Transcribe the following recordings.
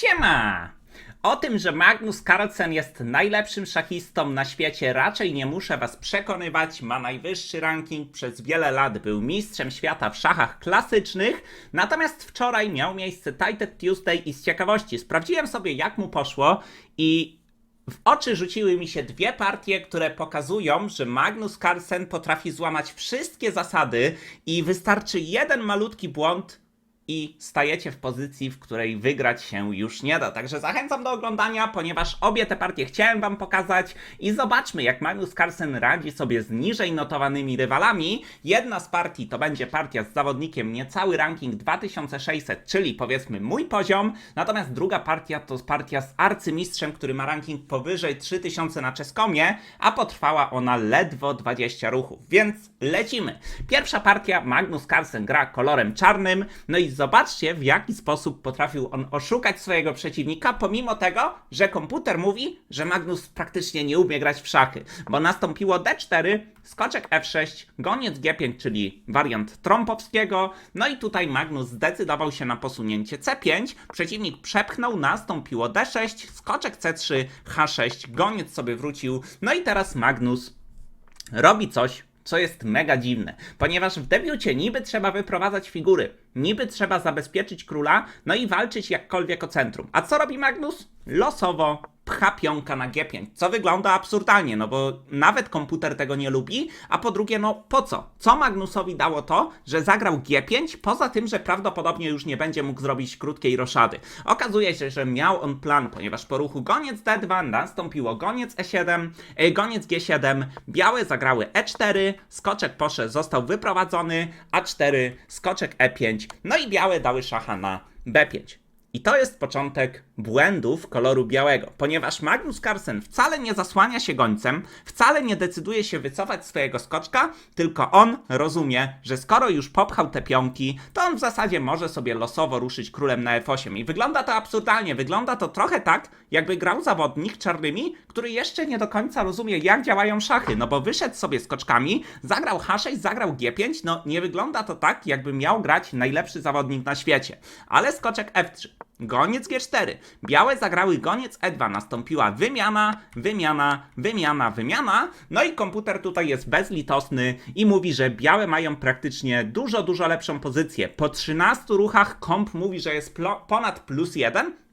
Siema! O tym, że Magnus Carlsen jest najlepszym szachistą na świecie, raczej nie muszę was przekonywać. Ma najwyższy ranking, przez wiele lat był mistrzem świata w szachach klasycznych. Natomiast wczoraj miał miejsce Titled Tuesday i z ciekawości sprawdziłem sobie, jak mu poszło i w oczy rzuciły mi się dwie partie, które pokazują, że Magnus Carlsen potrafi złamać wszystkie zasady i wystarczy jeden malutki błąd i stajecie w pozycji, w której wygrać się już nie da. Także zachęcam do oglądania, ponieważ obie te partie chciałem wam pokazać i zobaczmy, jak Magnus Carlsen radzi sobie z niżej notowanymi rywalami. Jedna z partii to będzie partia z zawodnikiem niecały ranking 2600, czyli powiedzmy mój poziom, natomiast druga partia to partia z arcymistrzem, który ma ranking powyżej 3000 na czeskomie, a potrwała ona ledwo 20 ruchów. Więc lecimy. Pierwsza partia Magnus Carlsen gra kolorem czarnym, no i zobaczcie w jaki sposób potrafił on oszukać swojego przeciwnika, pomimo tego, że komputer mówi, że Magnus praktycznie nie umie grać w szachy, bo nastąpiło D4, skoczek F6, goniec G5, czyli wariant Trąpowskiego, no i tutaj Magnus zdecydował się na posunięcie C5, przeciwnik przepchnął, nastąpiło D6, skoczek C3, H6, goniec sobie wrócił, no i teraz Magnus robi coś, co jest mega dziwne, ponieważ w debiucie niby trzeba wyprowadzać figury, niby trzeba zabezpieczyć króla, no i walczyć jakkolwiek o centrum. A co robi Magnus? Losowo pcha pionka na G5, co wygląda absurdalnie, no bo nawet komputer tego nie lubi, a po drugie, no po co? Co Magnusowi dało to, że zagrał G5, poza tym, że prawdopodobnie już nie będzie mógł zrobić krótkiej roszady. Okazuje się, że miał on plan, ponieważ po ruchu goniec D2 nastąpiło goniec E7, e, goniec G7, białe zagrały E4, skoczek poszedł, został wyprowadzony, A4, skoczek E5, no i białe dały szacha na B5. I to jest początek błędów koloru białego, ponieważ Magnus Carlsen wcale nie zasłania się gońcem, wcale nie decyduje się wycofać swojego skoczka, tylko on rozumie, że skoro już popchał te pionki, to on w zasadzie może sobie losowo ruszyć królem na F8. I wygląda to absurdalnie, wygląda to trochę tak, jakby grał zawodnik czarnymi, który jeszcze nie do końca rozumie, jak działają szachy, no bo wyszedł sobie skoczkami, zagrał H6, zagrał G5, no nie wygląda to tak, jakby miał grać najlepszy zawodnik na świecie. Ale skoczek F3. Goniec G4. Białe zagrały goniec E2. Nastąpiła wymiana, wymiana, wymiana, wymiana. No i komputer tutaj jest bezlitosny i mówi, że białe mają praktycznie dużo, dużo lepszą pozycję. Po 13 ruchach komp mówi, że jest ponad plus 1.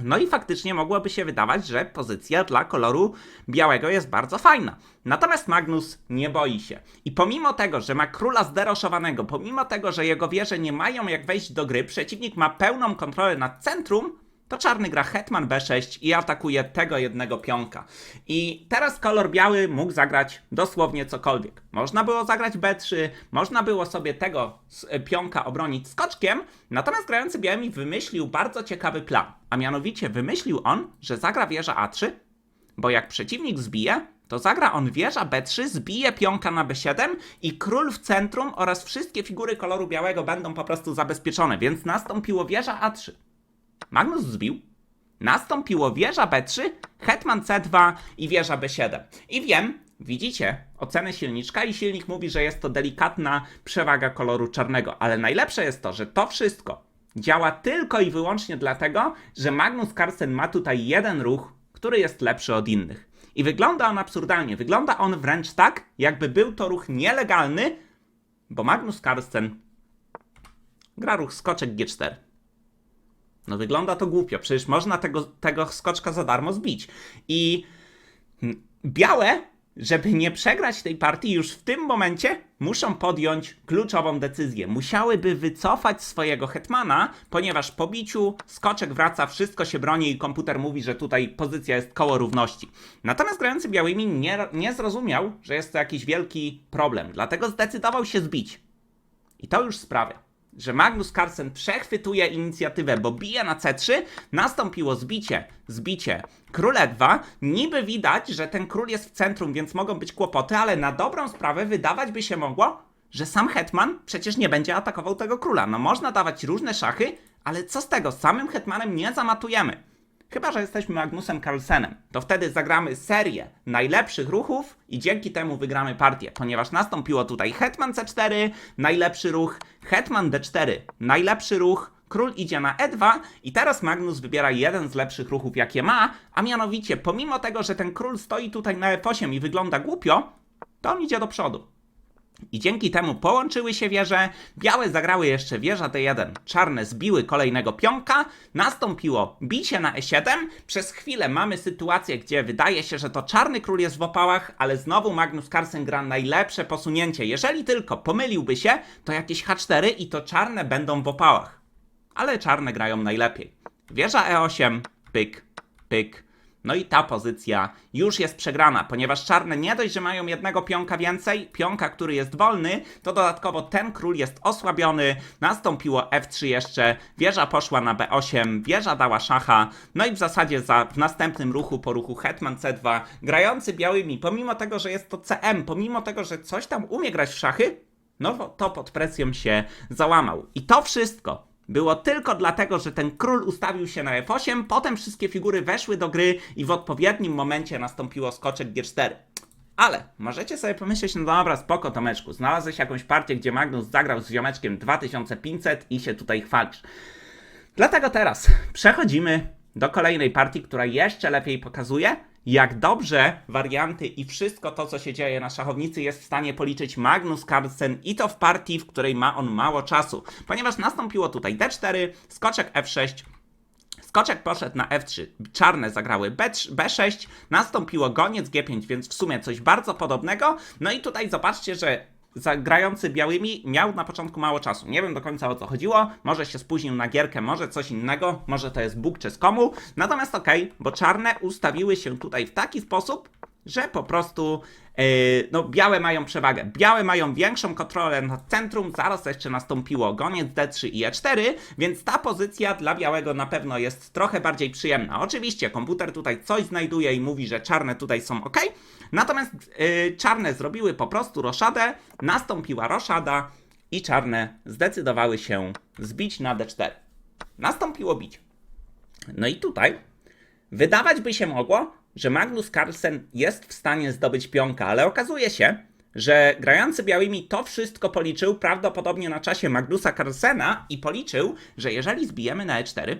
No i faktycznie mogłoby się wydawać, że pozycja dla koloru białego jest bardzo fajna. Natomiast Magnus nie boi się. I pomimo tego, że ma króla zderoszowanego, pomimo tego, że jego wieże nie mają jak wejść do gry, przeciwnik ma pełną kontrolę nad centrum, to czarny gra hetman b6 i atakuje tego jednego pionka. I teraz kolor biały mógł zagrać dosłownie cokolwiek. Można było zagrać b3, można było sobie tego s- pionka obronić skoczkiem, natomiast grający białymi wymyślił bardzo ciekawy plan. A mianowicie wymyślił on, że zagra wieża a3, bo jak przeciwnik zbije, to zagra on wieża b3, zbije pionka na b7 i król w centrum oraz wszystkie figury koloru białego będą po prostu zabezpieczone, więc nastąpiło wieża a3. Magnus zbił. Nastąpiło wieża B3, hetman C2 i wieża B7. I wiem, widzicie ocenę silniczka i silnik mówi, że jest to delikatna przewaga koloru czarnego, ale najlepsze jest to, że to wszystko działa tylko i wyłącznie dlatego, że Magnus Carlsen ma tutaj jeden ruch, który jest lepszy od innych. I wygląda on absurdalnie. Wygląda on wręcz tak, jakby był to ruch nielegalny, bo Magnus Carlsen gra ruch skoczek G4. No wygląda to głupio, przecież można tego, tego skoczka za darmo zbić. I mm, białe, żeby nie przegrać tej partii, już w tym momencie muszą podjąć kluczową decyzję. Musiałyby wycofać swojego hetmana, ponieważ po biciu skoczek wraca, wszystko się broni i komputer mówi, że tutaj pozycja jest koło równości. Natomiast grający białymi nie, nie zrozumiał, że jest to jakiś wielki problem, dlatego zdecydował się zbić. I to już sprawia, że Magnus Carlsen przechwytuje inicjatywę, bo bije na C3, nastąpiło zbicie, zbicie, król E2, niby widać, że ten król jest w centrum, więc mogą być kłopoty, ale na dobrą sprawę wydawać by się mogło, że sam hetman przecież nie będzie atakował tego króla. No można dawać różne szachy, ale co z tego, samym hetmanem nie zamatujemy. Chyba, że jesteśmy Magnusem Carlsenem. To wtedy zagramy serię najlepszych ruchów i dzięki temu wygramy partię, ponieważ nastąpiło tutaj Hetman C4, najlepszy ruch, Hetman D4, najlepszy ruch, król idzie na e2 i teraz Magnus wybiera jeden z lepszych ruchów, jakie ma, a mianowicie, pomimo tego, że ten król stoi tutaj na f8 i wygląda głupio, to on idzie do przodu. I dzięki temu połączyły się wieże, białe zagrały jeszcze wieża D1, czarne zbiły kolejnego pionka, nastąpiło bicie na E7, przez chwilę mamy sytuację, gdzie wydaje się, że to czarny król jest w opałach, ale znowu Magnus Carlsen gra najlepsze posunięcie. Jeżeli tylko pomyliłby się, to jakieś H4 i to czarne będą w opałach. Ale czarne grają najlepiej. Wieża E8, pyk, pyk, no i ta pozycja już jest przegrana, ponieważ czarne nie dość, że mają jednego pionka więcej, pionka, który jest wolny, to dodatkowo ten król jest osłabiony, nastąpiło F3 jeszcze, wieża poszła na B8, wieża dała szacha, no i w zasadzie za, w następnym ruchu, po ruchu Hetman C2, grający białymi, pomimo tego, że jest to CM, pomimo tego, że coś tam umie grać w szachy, no to pod presją się załamał. I to wszystko było tylko dlatego, że ten król ustawił się na F8, potem wszystkie figury weszły do gry i w odpowiednim momencie nastąpiło skoczek G4. Ale możecie sobie pomyśleć, no dobra, spoko Tomeczku, znalazłeś jakąś partię, gdzie Magnus zagrał z ziomeczkiem 2500 i się tutaj chwalisz. Dlatego teraz przechodzimy do kolejnej partii, która jeszcze lepiej pokazuje, jak dobrze warianty i wszystko to, co się dzieje na szachownicy, jest w stanie policzyć Magnus Carlsen i to w partii, w której ma on mało czasu. Ponieważ nastąpiło tutaj D4, skoczek F6, Skoczek poszedł na F3, czarne zagrały B3, B6, nastąpiło goniec G5, więc w sumie coś bardzo podobnego. No i tutaj zobaczcie, że zagrający białymi miał na początku mało czasu. Nie wiem do końca o co chodziło, może się spóźnił na gierkę, może coś innego, może to jest Bóg czy z komu. Natomiast okej, okay, bo czarne ustawiły się tutaj w taki sposób, że po prostu yy, no, białe mają przewagę. Białe mają większą kontrolę nad centrum, zaraz jeszcze nastąpiło goniec D3 i E4, więc ta pozycja dla białego na pewno jest trochę bardziej przyjemna. Oczywiście komputer tutaj coś znajduje i mówi, że czarne tutaj są ok, natomiast yy, czarne zrobiły po prostu roszadę, nastąpiła roszada i czarne zdecydowały się zbić na D4. Nastąpiło bicie. No i tutaj wydawać by się mogło, że Magnus Carlsen jest w stanie zdobyć pionka, ale okazuje się, że grający białymi to wszystko policzył prawdopodobnie na czasie Magnusa Carlsena i policzył, że jeżeli zbijemy na E4,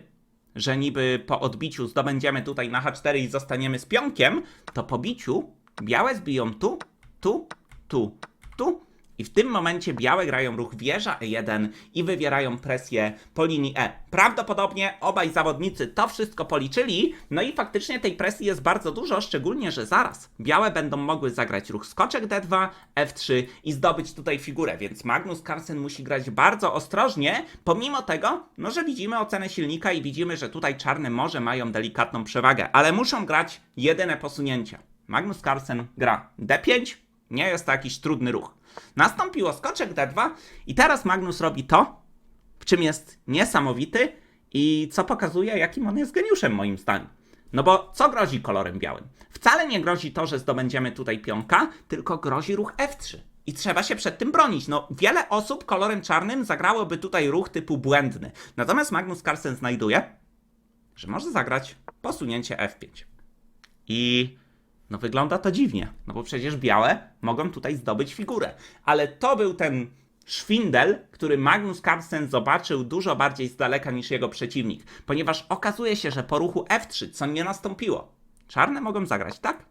że niby po odbiciu zdobędziemy tutaj na H4 i zostaniemy z pionkiem, to po biciu białe zbiją tu, tu, tu, tu i w tym momencie białe grają ruch wieża E1 i wywierają presję po linii E. Prawdopodobnie obaj zawodnicy to wszystko policzyli, no i faktycznie tej presji jest bardzo dużo, szczególnie, że zaraz białe będą mogły zagrać ruch skoczek D2, F3 i zdobyć tutaj figurę, więc Magnus Carlsen musi grać bardzo ostrożnie, pomimo tego, no że widzimy ocenę silnika i widzimy, że tutaj czarne może mają delikatną przewagę, ale muszą grać jedyne posunięcia. Magnus Carlsen gra D5, nie jest to jakiś trudny ruch. Nastąpiło skoczek D2 i teraz Magnus robi to, w czym jest niesamowity i co pokazuje, jakim on jest geniuszem moim zdaniem. No bo co grozi kolorem białym? Wcale nie grozi to, że zdobędziemy tutaj pionka, tylko grozi ruch F3. I trzeba się przed tym bronić. No, wiele osób kolorem czarnym zagrałoby tutaj ruch typu błędny. Natomiast Magnus Carlsen znajduje, że może zagrać posunięcie F5. I no wygląda to dziwnie, no bo przecież białe mogą tutaj zdobyć figurę. Ale to był ten szwindel, który Magnus Carlsen zobaczył dużo bardziej z daleka niż jego przeciwnik, ponieważ okazuje się, że po ruchu F3, co nie nastąpiło, czarne mogą zagrać tak?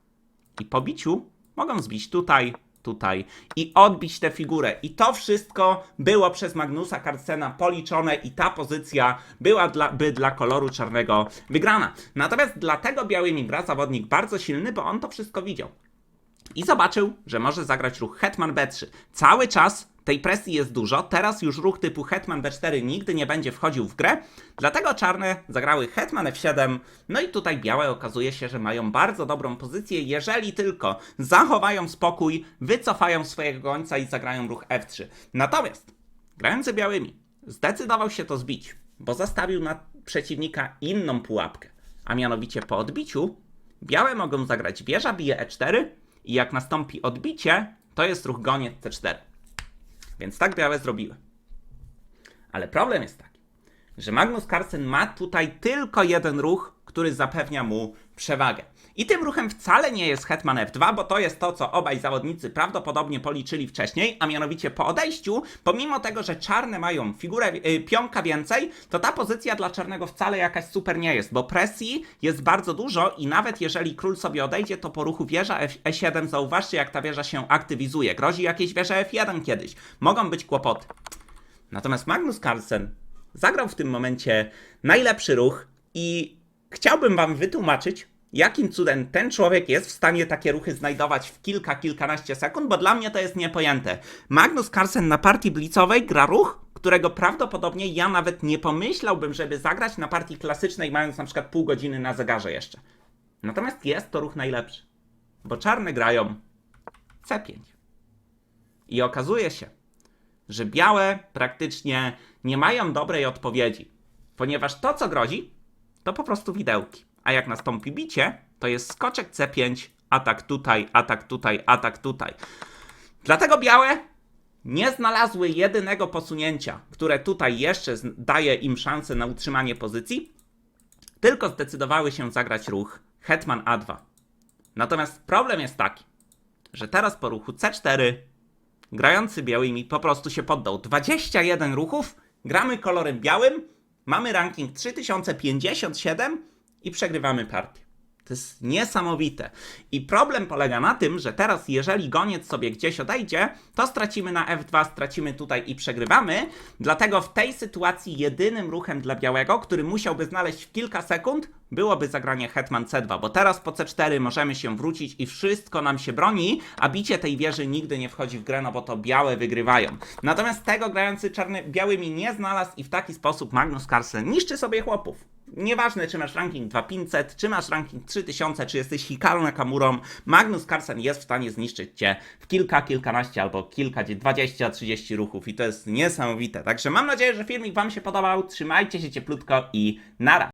I po biciu mogą zbić tutaj, tutaj i odbić tę figurę. I to wszystko było przez Magnusa Carlsena policzone i ta pozycja była dla, by dla koloru czarnego wygrana. Natomiast dlatego białymi gra zawodnik bardzo silny, bo on to wszystko widział. I zobaczył, że może zagrać ruch Hetman B3. Cały czas tej presji jest dużo, teraz już ruch typu Hetman B4 nigdy nie będzie wchodził w grę, dlatego czarne zagrały Hetman F7, no i tutaj białe okazuje się, że mają bardzo dobrą pozycję, jeżeli tylko zachowają spokój, wycofają swojego gońca i zagrają ruch F3. Natomiast grający białymi zdecydował się to zbić, bo zastawił na przeciwnika inną pułapkę, a mianowicie po odbiciu białe mogą zagrać wieża bije E4 i jak nastąpi odbicie, to jest ruch goniec C4. Więc tak białe zrobiły. Ale problem jest taki, że Magnus Carlsen ma tutaj tylko jeden ruch, który zapewnia mu przewagę. I tym ruchem wcale nie jest Hetman F2, bo to jest to, co obaj zawodnicy prawdopodobnie policzyli wcześniej, a mianowicie po odejściu, pomimo tego, że czarne mają figurę y, pionka więcej, to ta pozycja dla czarnego wcale jakaś super nie jest, bo presji jest bardzo dużo i nawet jeżeli król sobie odejdzie, to po ruchu wieża F- E7 zauważcie, jak ta wieża się aktywizuje. Grozi jakieś wieże F1 kiedyś. Mogą być kłopoty. Natomiast Magnus Carlsen zagrał w tym momencie najlepszy ruch i chciałbym wam wytłumaczyć, jakim cudem ten człowiek jest w stanie takie ruchy znajdować w kilka, kilkanaście sekund, bo dla mnie to jest niepojęte. Magnus Carlsen na partii blicowej gra ruch, którego prawdopodobnie ja nawet nie pomyślałbym, żeby zagrać na partii klasycznej, mając na przykład pół godziny na zegarze jeszcze. Natomiast jest to ruch najlepszy, bo czarne grają C5. I okazuje się, że białe praktycznie nie mają dobrej odpowiedzi, ponieważ to, co grozi, to po prostu widełki. A jak nastąpi bicie, to jest skoczek C5, atak tutaj, atak tutaj, atak tutaj. Dlatego białe nie znalazły jedynego posunięcia, które tutaj jeszcze daje im szansę na utrzymanie pozycji, tylko zdecydowały się zagrać ruch Hetman A2. Natomiast problem jest taki, że teraz po ruchu C4 grający białymi po prostu się poddał. 21 ruchów, gramy kolorem białym, mamy ranking 3057 i przegrywamy partię. To jest niesamowite. I problem polega na tym, że teraz, jeżeli goniec sobie gdzieś odejdzie, to stracimy na F2, stracimy tutaj i przegrywamy. Dlatego w tej sytuacji jedynym ruchem dla białego, który musiałby znaleźć w kilka sekund, byłoby zagranie Hetman C2, bo teraz po C4 możemy się wrócić i wszystko nam się broni, a bicie tej wieży nigdy nie wchodzi w grę, no bo to białe wygrywają. Natomiast tego grający czarny białymi nie znalazł i w taki sposób Magnus Carlsen niszczy sobie chłopów. Nieważne, czy masz ranking 2500, czy masz ranking 3000, czy jesteś Hikaru Nakamurą, Magnus Carlsen jest w stanie zniszczyć cię w kilka, kilkanaście albo kilka, 20, 30 ruchów i to jest niesamowite. Także mam nadzieję, że filmik wam się podobał, trzymajcie się cieplutko i nara!